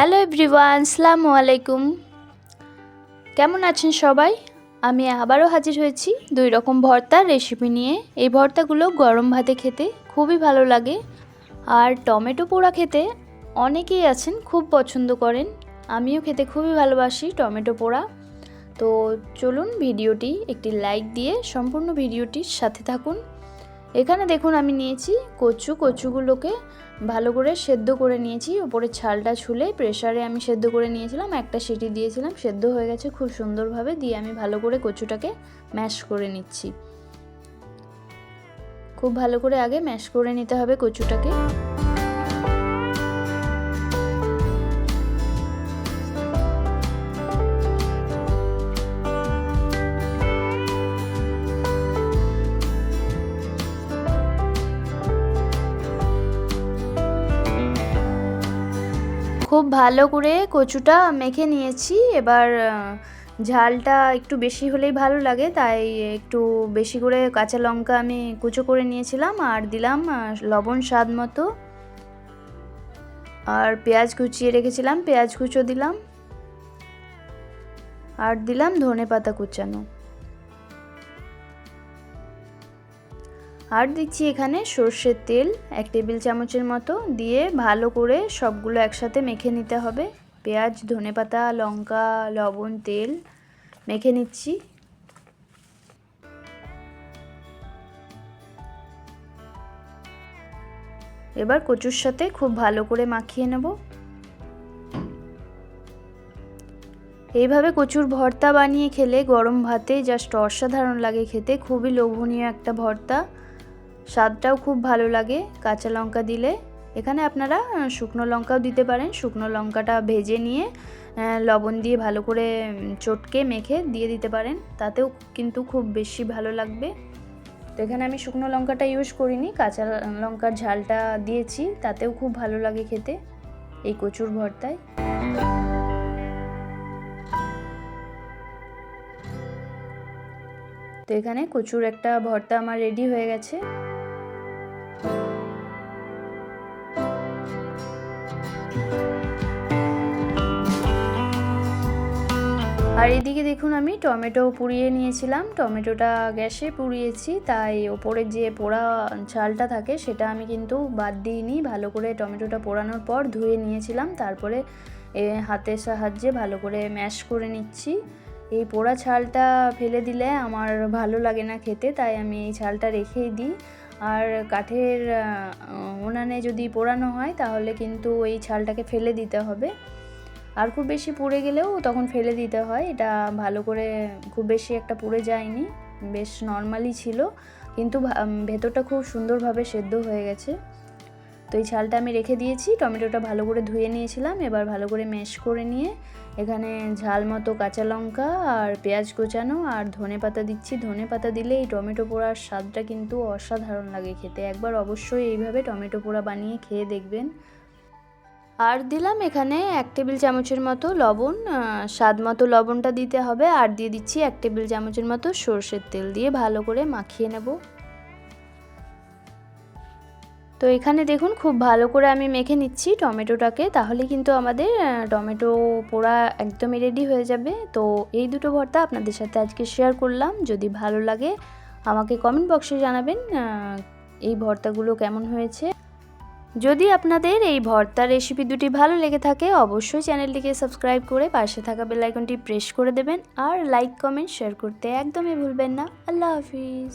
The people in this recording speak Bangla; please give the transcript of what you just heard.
হ্যালো এভরিওয়ান আসসালামু আলাইকুম। কেমন আছেন সবাই? আমি আবারও হাজির হয়েছি দুই রকম ভর্তার রেসিপি নিয়ে। এই ভর্তাগুলো গরম ভাতে খেতে খুবই ভালো লাগে। আর টমেটো পোড়া খেতে অনেকেই আছেন খুব পছন্দ করেন। আমিও খেতে খুবই ভালোবাসি টমেটো পোড়া। তো চলুন ভিডিওটি একটি লাইক দিয়ে সম্পূর্ণ ভিডিওটির সাথে থাকুন। এখানে দেখুন আমি নিয়েছি কচু, কচুগুলোকে ভালো করে সেদ্ধ করে নিয়েছি। ওপরে ছালটা ছুলে প্রেশারে আমি সেদ্ধ করে নিয়েছিলাম, একটা সিটি দিয়েছিলাম, সেদ্ধ হয়ে গেছে খুব সুন্দরভাবে। দিয়ে আমি ভালো করে কচুটাকে ম্যাশ করে নিচ্ছি। খুব ভালো করে আগে ম্যাশ করে নিতে হবে কচুটাকে। খুব ভালো করে কচুটা মেখে নিয়েছি। এবার ঝালটা একটু বেশি হলেই ভালো লাগে, তাই একটু বেশি করে কাঁচা লঙ্কা আমি কুচো করে নিয়েছিলাম আর দিলাম লবণ স্বাদ মতো। আর পেঁয়াজ কুচিয়ে রেখেছিলাম, পেঁয়াজ কুচো দিলাম। আর দিলাম ধনে পাতা কুচানো। আর দিচ্ছি এখানে সর্ষের তেল, এক টেবিল চামচের মতো। দিয়ে ভালো করে সবগুলো একসাথে মেখে নিতে হবে। পেঁয়াজ, ধনেপাতা, লঙ্কা, লবণ, তেল মেখে নিচ্ছি। এবার কচুর সাথে খুব ভালো করে মাখিয়ে নেব। এইভাবে কচুর ভর্তা বানিয়ে খেলে গরম ভাতে জাস্ট অসাধারণ লাগে খেতে, খুবই লোভনীয় একটা ভর্তা। স্বাদটাও খুব ভালো লাগে, কাঁচা লঙ্কা দিলে। এখানে আপনারা শুকনো লঙ্কাও দিতে পারেন। শুকনো লঙ্কাটা ভেজে নিয়ে লবণ দিয়ে ভালো করে চটকে মেখে দিয়ে দিতে পারেন। তাতেও কিন্তু খুব বেশি ভালো লাগবে। তো এখানে আমি শুকনো লঙ্কাটা ইউজ করিনি, কাঁচা লঙ্কার ঝালটা দিয়েছি, তাতেও খুব ভালো লাগে খেতে, এই কচুর ভর্তায়। তো এখানে কচুর একটা ভর্তা আমার রেডি হয়ে গেছে। আর এদিকে দেখুন আমি টমেটো পুড়িয়ে নিয়েছিলাম। টমেটোটা গ্যাসে পুড়িয়েছি, তাই ওপরে যে পোড়া চালটা থাকে সেটা আমি কিন্তু বাদ দিইনি। ভালো করে টমেটোটা পোড়ানোর পর ধুয়ে নিয়েছিলাম, তারপরে এ হাতের সাহায্যে ভালো করে ম্যাশ করে নিচ্ছি। এই পোড়া ছালটা ফেলে দিলে আমার ভালো লাগে না খেতে, তাই আমি এই ছালটা রেখেই দিই। আর কাঠের উনানে যদি পোড়ানো হয় তাহলে কিন্তু এই ছালটাকে ফেলে দিতে হবে। আর খুব বেশি পুড়ে গেলেও তখন ফেলে দিতে হয়। এটা ভালো করে খুব বেশি একটা পুড়ে যায়নি, বেশ নর্মালি ছিল। কিন্তু ভেতরটা খুব সুন্দরভাবে সেদ্ধ হয়ে গেছে। তো এই ছালটা আমি রেখে দিয়েছি, টমেটোটা ভালো করে ধুয়ে নিয়েছিলাম, এবার ভালো করে ম্যাশ করে নিয়ে এখানে ঝাল মতো কাঁচা লঙ্কা আর পেঁয়াজ কোচানো আর ধনে পাতা দিচ্ছি। ধনে পাতা দিলে এই টমেটো পোড়ার স্বাদটা কিন্তু অসাধারণ লাগে খেতে। একবার অবশ্যই এইভাবে টমেটো পোড়া বানিয়ে খেয়ে দেখবেন। আর দিলাম এখানে এক টেবিল চামচের মতো লবণ স্বাদ মতো লবণটা দিতে হবে। আর দিয়ে দিচ্ছি এক টেবিল চামচের মতো সর্ষের তেল দিয়ে ভালো করে মাখিয়ে নেব। তো এখানে দেখুন খুব ভালো করে আমি মেখে নিচ্ছি টমেটোটাকে। তাহলে কিন্তু আমাদের টমেটো পোড়া একদমই রেডি হয়ে যাবে। তো এই দুটো ভর্তা আপনাদের সাথে আজকে শেয়ার করলাম। যদি ভালো লাগে আমাকে কমেন্ট বক্সে জানাবেন এই ভর্তাগুলো কেমন হয়েছে। যদি আপনাদের এই ভর্তা রেসিপি দুটি ভালো লেগে থাকে, অবশ্যই চ্যানেলটিকে সাবস্ক্রাইব করে পাশে থাকা বেলাইকনটি প্রেস করে দেবেন আর লাইক কমেন্ট শেয়ার করতে একদমই ভুলবেন না। আল্লাহ হাফিজ।